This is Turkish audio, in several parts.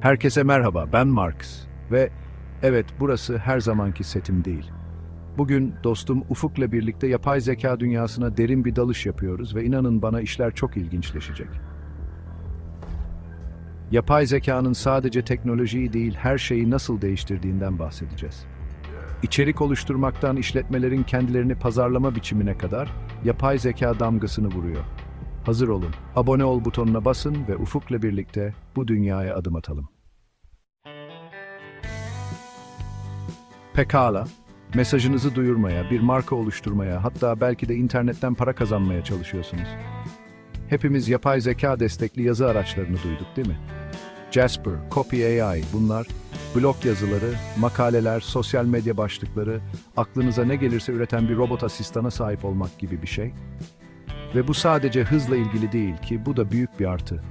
Herkese merhaba, ben Marx. Ve evet, burası her zamanki setim değil. Bugün dostum Ufuk'la birlikte yapay zeka dünyasına derin bir dalış yapıyoruz ve inanın bana işler çok ilginçleşecek. Yapay zekanın sadece teknolojiyi değil, her şeyi nasıl değiştirdiğinden bahsedeceğiz. İçerik oluşturmaktan işletmelerin kendilerini pazarlama biçimine kadar yapay zeka damgasını vuruyor. Hazır olun, abone ol butonuna basın ve Ufuk'la birlikte bu dünyaya adım atalım. Pekala, mesajınızı duyurmaya, bir marka oluşturmaya, hatta belki de internetten para kazanmaya çalışıyorsunuz. Hepimiz yapay zeka destekli yazı araçlarını duyduk değil mi? Jasper, Copy AI bunlar blog yazıları, makaleler, sosyal medya başlıkları, aklınıza ne gelirse üreten bir robot asistana sahip olmak gibi bir şey. Ve bu sadece hızla ilgili değil ki bu da büyük bir artı.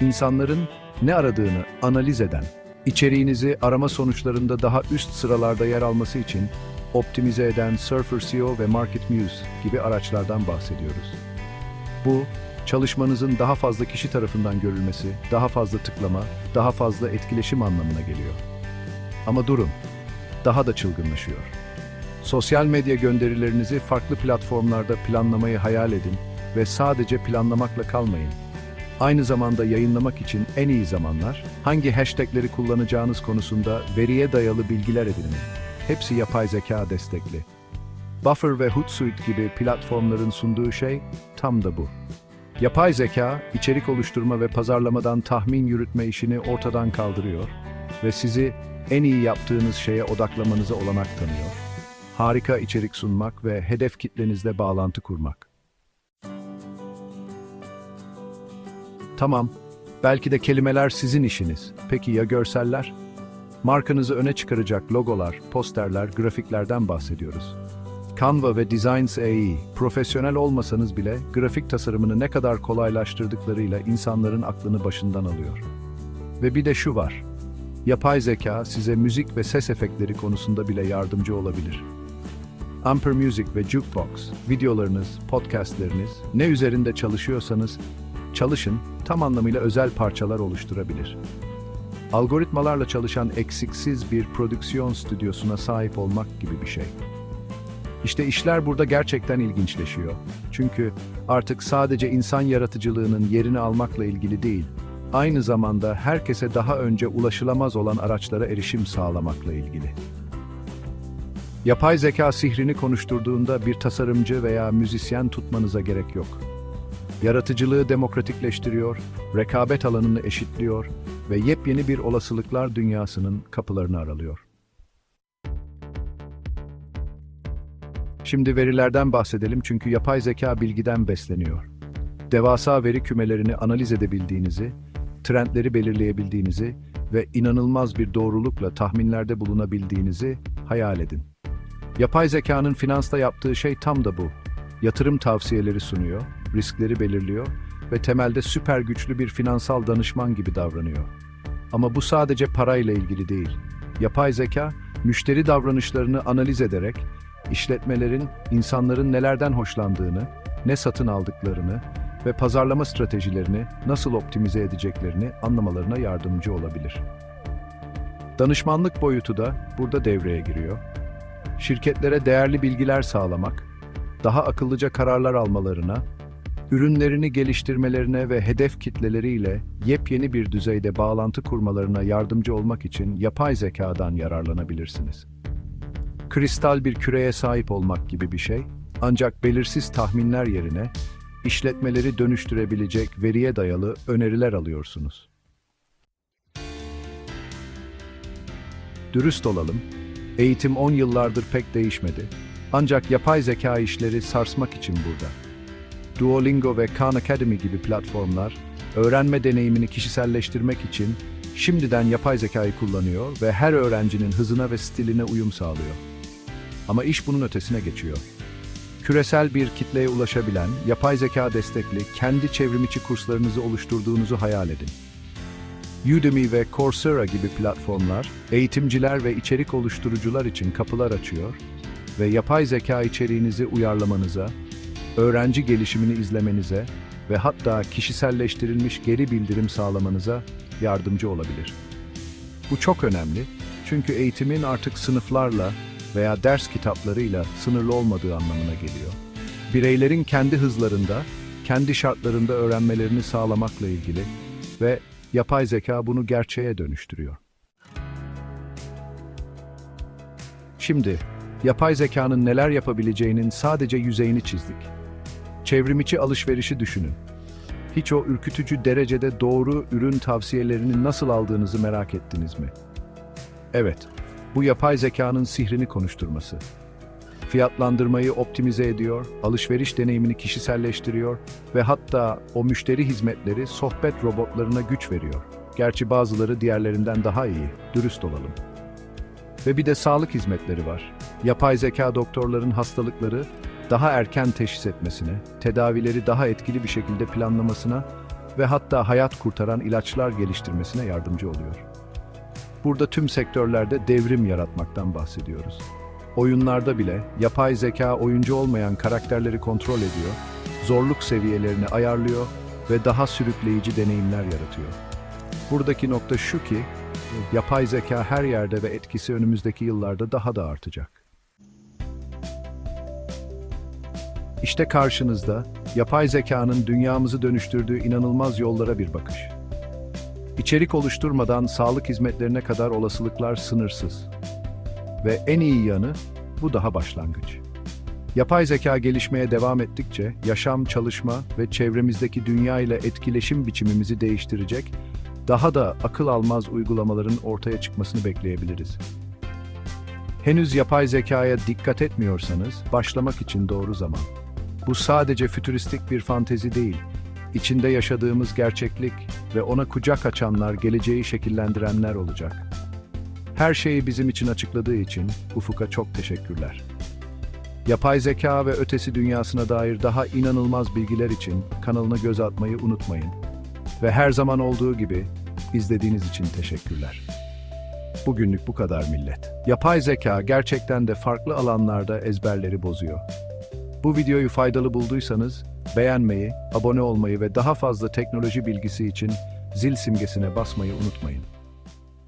İnsanların ne aradığını analiz eden, içeriğinizi arama sonuçlarında daha üst sıralarda yer alması için optimize eden Surfer SEO ve Market Muse gibi araçlardan bahsediyoruz. Bu, çalışmanızın daha fazla kişi tarafından görülmesi, daha fazla tıklama, daha fazla etkileşim anlamına geliyor. Ama durun, daha da çılgınlaşıyor. Sosyal medya gönderilerinizi farklı platformlarda planlamayı hayal edin ve sadece planlamakla kalmayın. Aynı zamanda yayınlamak için en iyi zamanlar, hangi hashtagleri kullanacağınız konusunda veriye dayalı bilgiler edinin. Hepsi yapay zeka destekli. Buffer ve Hootsuite gibi platformların sunduğu şey tam da bu. Yapay zeka, içerik oluşturma ve pazarlamadan tahmin yürütme işini ortadan kaldırıyor ve sizi en iyi yaptığınız şeye odaklamanıza olanak tanıyor. Harika içerik sunmak ve hedef kitlenizle bağlantı kurmak. Tamam, belki de kelimeler sizin işiniz. Peki ya görseller? Markanızı öne çıkaracak logolar, posterler, grafiklerden bahsediyoruz. Canva ve Designs AI, profesyonel olmasanız bile grafik tasarımını ne kadar kolaylaştırdıklarıyla insanların aklını başından alıyor. Ve bir de şu var. Yapay zeka size müzik ve ses efektleri konusunda bile yardımcı olabilir. Amper Music ve Jukebox, videolarınız, podcastleriniz, ne üzerinde çalışıyorsanız çalışın, tam anlamıyla özel parçalar oluşturabilir. Algoritmalarla çalışan eksiksiz bir prodüksiyon stüdyosuna sahip olmak gibi bir şey. İşte işler burada gerçekten ilginçleşiyor. Çünkü artık sadece insan yaratıcılığının yerini almakla ilgili değil, aynı zamanda herkese daha önce ulaşılamaz olan araçlara erişim sağlamakla ilgili. Yapay zeka sihrini konuşturduğunda bir tasarımcı veya müzisyen tutmanıza gerek yok. Yaratıcılığı demokratikleştiriyor, rekabet alanını eşitliyor ve yepyeni bir olasılıklar dünyasının kapılarını aralıyor. Şimdi verilerden bahsedelim çünkü yapay zeka bilgiden besleniyor. Devasa veri kümelerini analiz edebildiğinizi, trendleri belirleyebildiğinizi ve inanılmaz bir doğrulukla tahminlerde bulunabildiğinizi hayal edin. Yapay zekanın finansta yaptığı şey tam da bu. Yatırım tavsiyeleri sunuyor, riskleri belirliyor ve temelde süper güçlü bir finansal danışman gibi davranıyor. Ama bu sadece parayla ilgili değil. Yapay zeka, müşteri davranışlarını analiz ederek işletmelerin, insanların nelerden hoşlandığını, ne satın aldıklarını ve pazarlama stratejilerini nasıl optimize edeceklerini anlamalarına yardımcı olabilir. Danışmanlık boyutu da burada devreye giriyor. Şirketlere değerli bilgiler sağlamak, daha akıllıca kararlar almalarına, ürünlerini geliştirmelerine ve hedef kitleleriyle yepyeni bir düzeyde bağlantı kurmalarına yardımcı olmak için yapay zekadan yararlanabilirsiniz kristal bir küreye sahip olmak gibi bir şey, ancak belirsiz tahminler yerine işletmeleri dönüştürebilecek veriye dayalı öneriler alıyorsunuz. Dürüst olalım, eğitim 10 yıllardır pek değişmedi. Ancak yapay zeka işleri sarsmak için burada. Duolingo ve Khan Academy gibi platformlar, öğrenme deneyimini kişiselleştirmek için şimdiden yapay zekayı kullanıyor ve her öğrencinin hızına ve stiline uyum sağlıyor. Ama iş bunun ötesine geçiyor. Küresel bir kitleye ulaşabilen, yapay zeka destekli, kendi çevrimiçi kurslarınızı oluşturduğunuzu hayal edin. Udemy ve Coursera gibi platformlar, eğitimciler ve içerik oluşturucular için kapılar açıyor ve yapay zeka içeriğinizi uyarlamanıza, öğrenci gelişimini izlemenize ve hatta kişiselleştirilmiş geri bildirim sağlamanıza yardımcı olabilir. Bu çok önemli çünkü eğitimin artık sınıflarla veya ders kitaplarıyla sınırlı olmadığı anlamına geliyor. Bireylerin kendi hızlarında, kendi şartlarında öğrenmelerini sağlamakla ilgili ve yapay zeka bunu gerçeğe dönüştürüyor. Şimdi, yapay zekanın neler yapabileceğinin sadece yüzeyini çizdik. Çevrimiçi alışverişi düşünün. Hiç o ürkütücü derecede doğru ürün tavsiyelerini nasıl aldığınızı merak ettiniz mi? Evet, bu yapay zekanın sihrini konuşturması. Fiyatlandırmayı optimize ediyor, alışveriş deneyimini kişiselleştiriyor ve hatta o müşteri hizmetleri sohbet robotlarına güç veriyor. Gerçi bazıları diğerlerinden daha iyi, dürüst olalım. Ve bir de sağlık hizmetleri var. Yapay zeka doktorların hastalıkları daha erken teşhis etmesine, tedavileri daha etkili bir şekilde planlamasına ve hatta hayat kurtaran ilaçlar geliştirmesine yardımcı oluyor. Burada tüm sektörlerde devrim yaratmaktan bahsediyoruz. Oyunlarda bile yapay zeka oyuncu olmayan karakterleri kontrol ediyor, zorluk seviyelerini ayarlıyor ve daha sürükleyici deneyimler yaratıyor. Buradaki nokta şu ki, yapay zeka her yerde ve etkisi önümüzdeki yıllarda daha da artacak. İşte karşınızda yapay zekanın dünyamızı dönüştürdüğü inanılmaz yollara bir bakış. İçerik oluşturmadan sağlık hizmetlerine kadar olasılıklar sınırsız. Ve en iyi yanı bu daha başlangıç. Yapay zeka gelişmeye devam ettikçe yaşam, çalışma ve çevremizdeki dünya ile etkileşim biçimimizi değiştirecek daha da akıl almaz uygulamaların ortaya çıkmasını bekleyebiliriz. Henüz yapay zekaya dikkat etmiyorsanız başlamak için doğru zaman. Bu sadece fütüristik bir fantezi değil, içinde yaşadığımız gerçeklik ve ona kucak açanlar geleceği şekillendirenler olacak. Her şeyi bizim için açıkladığı için Ufuk'a çok teşekkürler. Yapay zeka ve ötesi dünyasına dair daha inanılmaz bilgiler için kanalına göz atmayı unutmayın. Ve her zaman olduğu gibi izlediğiniz için teşekkürler. Bugünlük bu kadar millet. Yapay zeka gerçekten de farklı alanlarda ezberleri bozuyor. Bu videoyu faydalı bulduysanız beğenmeyi, abone olmayı ve daha fazla teknoloji bilgisi için zil simgesine basmayı unutmayın.